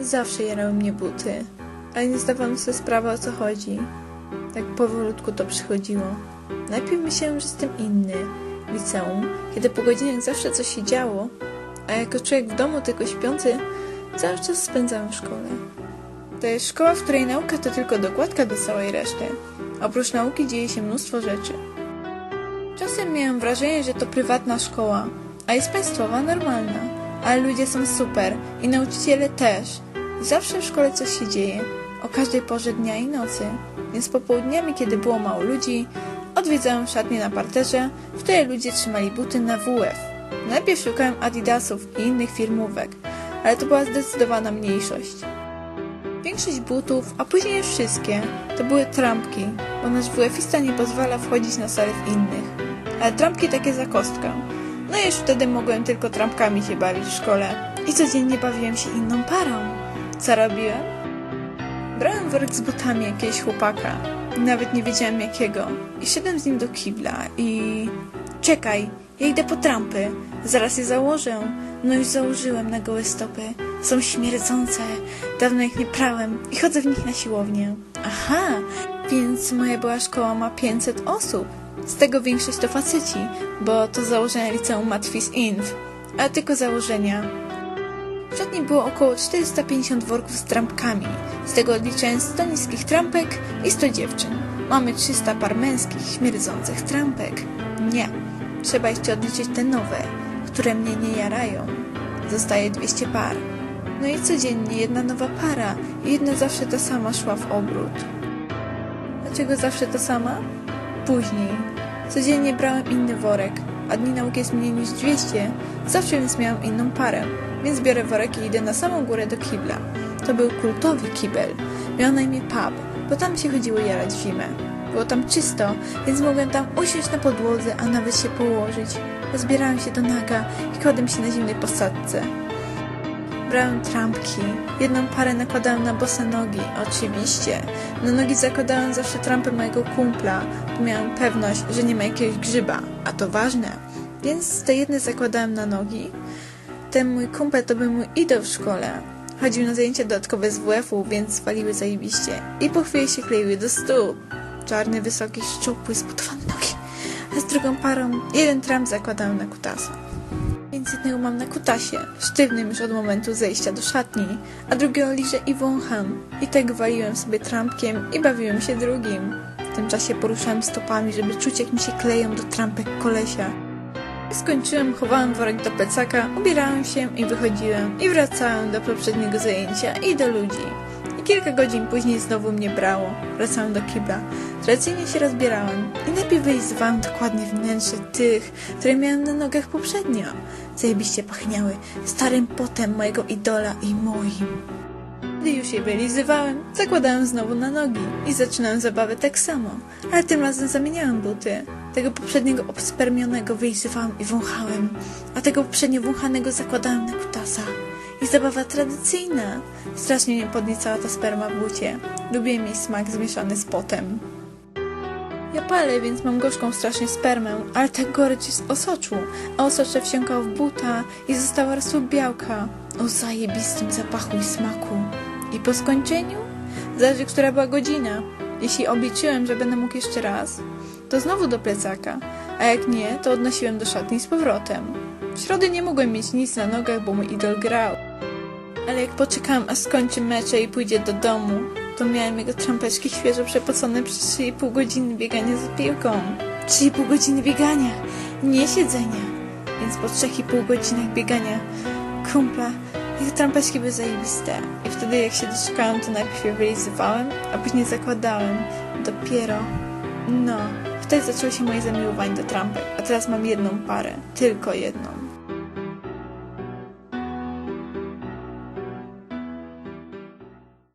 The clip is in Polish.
Zawsze jarały mnie buty, ale nie zdawałam sobie sprawy o co chodzi. Tak powolutku to przychodziło. Najpierw myślałem, że jestem inny. W liceum, kiedy po godzinach zawsze coś się działo, a jako człowiek w domu tylko śpiący, cały czas spędzałem w szkole. To jest szkoła, w której nauka to tylko dokładka do całej reszty. Oprócz nauki dzieje się mnóstwo rzeczy. Czasem miałem wrażenie, że to prywatna szkoła, a jest państwowa normalna. Ale ludzie są super i nauczyciele też. Zawsze w szkole coś się dzieje. O każdej porze dnia i nocy. Więc popołudniami, kiedy było mało ludzi, odwiedzałem szatnię na parterze, w której ludzie trzymali buty na WF. Najpierw szukałem Adidasów i innych firmówek, ale to była zdecydowana mniejszość. Większość butów, a później wszystkie, to były trampki, bo nasz WF-ista nie pozwala wchodzić na salę w innych. Ale trampki takie za kostkę. No i już wtedy mogłem tylko trampkami się bawić w szkole. I codziennie bawiłem się inną parą. Co robiłem? Brałem worek z butami jakiegoś chłopaka. Nawet nie wiedziałem jakiego. I szedłem z nim do kibla i... Czekaj, ja idę po trampy. Zaraz je założę. No już założyłem na gołe stopy. Są śmierdzące. Dawno ich nie prałem i chodzę w nich na siłownię. Aha, więc moja była szkoła ma 500 osób. Z tego większość to faceci, bo to założenia liceum Matwis Inf. A tylko założenia. W szatni było około 450 worków z trampkami. Z tego odliczając 100 niskich trampek i 100 dziewczyn. Mamy 300 par męskich, śmierdzących trampek. Nie. Trzeba jeszcze odliczyć te nowe, które mnie nie jarają. Zostaje 200 par. No i codziennie jedna nowa para i jedna zawsze ta sama szła w obrót. Dlaczego zawsze ta sama? Później. Codziennie brałem inny worek, a dni nauki jest mniej niż 200, zawsze więc miałam inną parę, więc biorę worek i idę na samą górę do kibla. To był kultowy kibel. Miał na imię pub, bo tam się chodziło jarać zimę. Było tam czysto, więc mogłem tam usiąść na podłodze, a nawet się położyć. Rozbierałem się do naga i kładłem się na zimnej posadce. Brałem trampki. Jedną parę nakładałem na bose nogi, oczywiście. Na nogi zakładałem zawsze trampę mojego kumpla, bo miałem pewność, że nie ma jakiegoś grzyba, a to ważne. Więc te jedne zakładałem na nogi. Ten mój kumpel to był mój idol w szkole. Chodził na zajęcia dodatkowe z WF-u, więc waliły zajebiście. I po chwili się kleiły do stóp. Czarny, wysoki, szczupły, zbudowane nogi. A z drugą parą jeden tramp zakładałem na kutasa. Mam na kutasie, sztywnym już od momentu zejścia do szatni, a drugiego liżę i wącham. I tak waliłem sobie trampkiem i bawiłem się drugim. W tym czasie poruszałem stopami, żeby czuć jak mi się kleją do trampek kolesia. Skończyłem, chowałem worek do plecaka, ubierałem się i wychodziłem. I wracałem do poprzedniego zajęcia i do ludzi. Kilka godzin później znowu mnie brało. Wracałem do kibla. Tradycyjnie się rozbierałem i najpierw wylizywałem dokładnie wnętrze tych, które miałem na nogach poprzednio. Zajebiście pachniały starym potem mojego idola i moim. Gdy już je wylizywałem, zakładałem znowu na nogi i zaczynałem zabawę tak samo, ale tym razem zamieniałem buty. Tego poprzedniego obspermionego wylizywałem i wąchałem, a tego poprzednio wąchanego zakładałem na kutasa. I zabawa tradycyjna. Strasznie mnie podniecała ta sperma w bucie. Lubię mieć smak zmieszany z potem. Ja palę, więc mam gorzką strasznie spermę, ale ta gorycz jest osoczu, a osocze wsiąkał w buta i została rosła białka o zajebistym zapachu i smaku. I po skończeniu? Zależy, która była godzina. Jeśli obliczyłem, że będę mógł jeszcze raz, to znowu do plecaka, a jak nie, to odnosiłem do szatni z powrotem. W środę nie mogłem mieć nic na nogach, bo mój idol grał. Ale jak poczekałem, aż skończy mecze i pójdzie do domu, to miałem jego trampeczki świeżo przepocone przez 3,5 godziny biegania za piłką. 3,5 godziny biegania, nie siedzenia. Więc po 3,5 godzinach biegania kumpla, jego trampeczki były zajebiste. I wtedy jak się doczekałem, to najpierw je wylizywałem, a później zakładałem. Dopiero, no, wtedy zaczęło się moje zamiłowanie do trampek. A teraz mam jedną parę, tylko jedną.